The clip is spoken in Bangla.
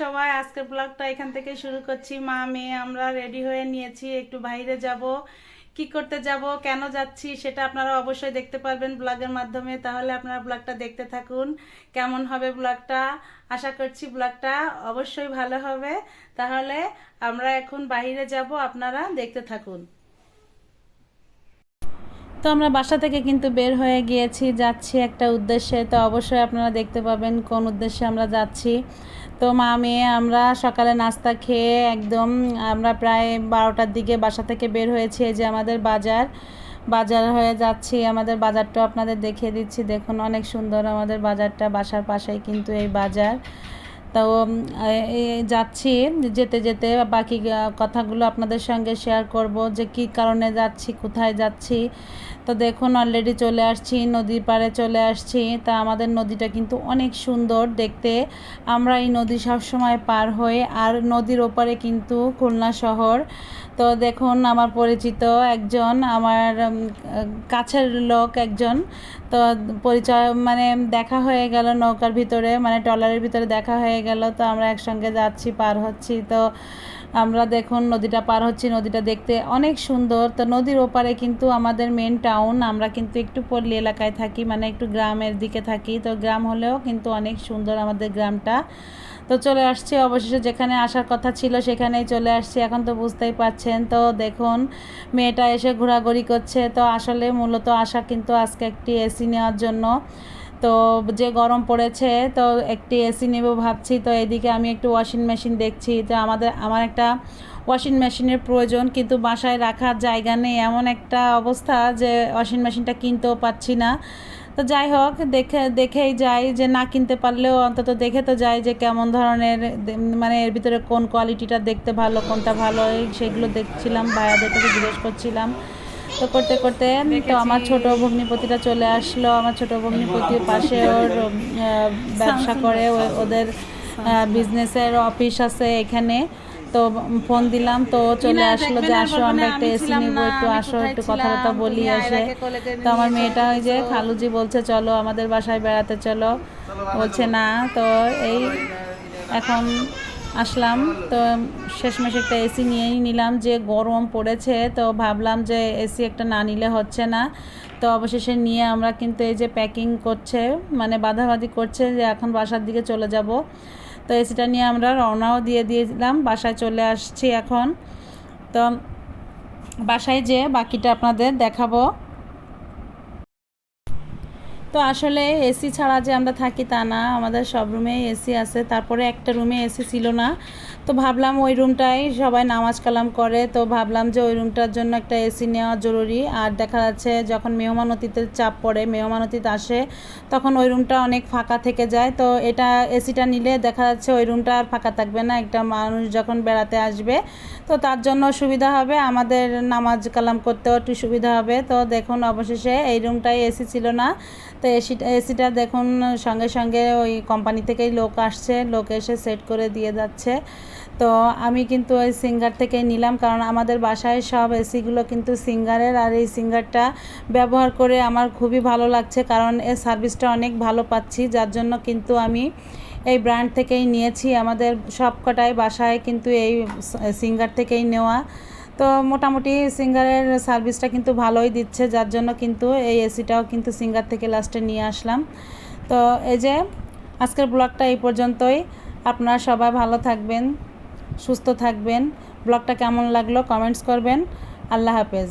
সবাই, আজকের ব্লগটা এখান থেকে শুরু করছি। মা, মেয়ে, আমরা রেডি হয়ে নিয়েছি, একটু বাইরে যাব। কি করতে যাব, কেন যাচ্ছি, সেটা আপনারা অবশ্যই দেখতে পারবেন ব্লগের মাধ্যমে। তাহলে আপনারা ব্লগটা দেখতে থাকুন। কেমন হবে ব্লগটা আশা করছি ব্লগটা অবশ্যই ভালো হবে। তাহলে আমরা এখন বাইরে যাব, আপনারা দেখতে থাকুন। তো আমরা বাসা থেকে কিন্তু বের হয়ে গিয়েছি, যাচ্ছি একটা উদ্দেশ্যে। তো অবশ্যই আপনারা দেখতে পাবেন কোন উদ্দেশ্যে আমরা যাচ্ছি। তো মা, মেয়ে, আমরা সকালে নাস্তা খেয়ে একদম আমরা প্রায় বারোটার দিকে বাসা থেকে বের হয়েছি। যে আমাদের বাজার বাজার হয়ে যাচ্ছি। আমাদের বাজারটা আপনাদের দেখিয়ে দিচ্ছি। দেখুন, অনেক সুন্দর আমাদের বাজারটা। বাসার পাশেই কিন্তু এই বাজার। তো যাচ্ছি, যেতে যেতে বাকি কথাগুলো আপনাদের সঙ্গে শেয়ার করব যে কি কারণে যাচ্ছি, কোথায় যাচ্ছি। তো দেখুন অলরেডি চলে আসছি, নদীর পাড়ে চলে আসছি। তা আমাদের নদীটা কিন্তু অনেক সুন্দর দেখতে। আমরা এই নদী সবসময় পার হয়ে আর নদীর ওপারে কিন্তু খুলনা শহর। তো দেখুন, আমার পরিচিত একজন, আমার কাছের লোক একজন। তো পরিচয় মানে দেখা হয়ে গেল নৌকার ভিতরে মানে ট্রলারের ভিতরে দেখা হয়ে গেল। তো আমরা একসঙ্গে যাচ্ছি, পার হচ্ছি। তো আমরা দেখুন, নদীটা পার হচ্ছি, নদীটা দেখতে অনেক সুন্দর। তো নদীর ওপারে কিন্তু আমাদের মেন টাউন আমরা কিন্তু একটু পল্লী এলাকায় থাকি মানে একটু গ্রামের দিকে থাকি। তো গ্রাম হলেও কিন্তু অনেক সুন্দর আমাদের গ্রামটা। তো চলে আসছি অবশেষে যেখানে আসার কথা ছিল সেখানেই চলে আসছি। এখন তো বুঝতেই পারছেন তো, দেখুন, মেয়েটা এসে ঘোরাঘুরি করছে। তো আসলে মূলত আসা কিন্তু আজকে একটি এসি নেওয়ার জন্য। তো যে গরম পড়েছে, তো একটি এসি নেব ভাবছি। তো এদিকে আমি একটু ওয়াশিং মেশিন দেখছি। তো আমাদের, আমার একটা ওয়াশিং মেশিনের প্রয়োজন। কিন্তু বাসায় রাখার জায়গা নেই। এমন একটা অবস্থা যে ওয়াশিং মেশিনটা কিনতেও পাচ্ছি না। তো যাই হোক দেখে দেখেই যাই যে না কিনতে পারলেও অন্তত দেখে তো যাই যে কেমন ধরনের মানে এর ভিতরে কোন কোয়ালিটিটা দেখতে ভালো কোনটা ভালো সেগুলো দেখছিলাম ভাইয়াদের থেকে জিজ্ঞেস করছিলাম। তো করতে করতে তো আমার ছোট ভগ্নিপতিটা চলে আসলো আমার ছোট ভগ্নিপতির পাশে ওর ব্যবসা করে ওদের বিজনেসের অফিস আছে এখানে। তো ফোন দিলাম তো চলে আসলো যে আসো আমরা একটা এসি নিবো একটু আসো একটু কথাবার্তা বলি আসে। তো আমার মেয়েটা ওই যে খালুজি বলছে চলো আমাদের বাসায় বেড়াতে চলো। বলছে না। তো এই এখন আসলাম তো শেষমেশ একটা এসি নিয়েই নিলাম যে গরম পড়েছে তো ভাবলাম যে এসি একটা না নিলে হচ্ছে না। তো অবশেষে নিয়ে আমরা কিন্তু এই যে প্যাকিং করছে মানে বাধাবাধি করছে যে এখন বাসার দিকে চলে যাব। তো এসিটা নিয়ে আমরা রওনাও দিয়ে দিয়েছিলাম, বাসায় চলে আসছি এখন। তো বাসায় যে বাকিটা আপনাদের দেখাবো। তো আসলে এসি ছাড়া যে আমরা থাকি তা না। আমাদের সব রুমেই এসি আছে। তারপরে একটা রুমে এসি ছিল না। তো ভাবলাম ওই রুমটাই সবাই নামাজ কালাম করে। তো ভাবলাম যে ওই রুমটার জন্য একটা এসি নেওয়া জরুরি। আর দেখা যাচ্ছে যখন মেহমান অতীতের চাপ পড়ে, মেহমান অতীত আসে, তখন ওই রুমটা অনেক ফাঁকা থেকে যায়। তো এটা এসিটা নিলে দেখা যাচ্ছে ওই রুমটা আর ফাঁকা থাকবে না। একটা মানুষ যখন বেড়াতে আসবে, তো তার জন্য সুবিধা হবে। আমাদের নামাজ কালাম করতেও একটু সুবিধা হবে। তো দেখুন অবশেষে এই রুমটাই এসি ছিল না। তো এসিটা এসিটা দেখুন, সঙ্গে সঙ্গে ওই কোম্পানি থেকেই লোক আসছে, লোক এসে সেট করে দিয়ে যাচ্ছে। তো আমি কিন্তু ওই সিঙ্গার থেকেই নিলাম, কারণ আমাদের বাসায় সব এসিগুলো কিন্তু সিঙ্গারের আর এই সিঙ্গারটা ব্যবহার করে আমার খুবই ভালো লাগছে, কারণ এর সার্ভিসটা অনেক ভালো পাচ্ছি, যার জন্য কিন্তু আমি এই ব্র্যান্ড থেকেই নিয়েছি। আমাদের সব কটাই বাসায় কিন্তু এই সিঙ্গার থেকেই নেওয়া। তো মোটামুটি সিঙ্গারের সার্ভিসটা কিন্তু ভালোই দিচ্ছে, যার জন্য কিন্তু এই এসিটাও কিন্তু সিঙ্গার থেকে লাস্টে নিয়ে আসলাম। তো এই যে আজকের ব্লগটা এই পর্যন্তই। আপনারা সবাই ভালো থাকবেন, সুস্থ থাকবেন। ব্লগটা কেমন লাগল কমেন্টস করবেন। আল্লাহ হাফেজ।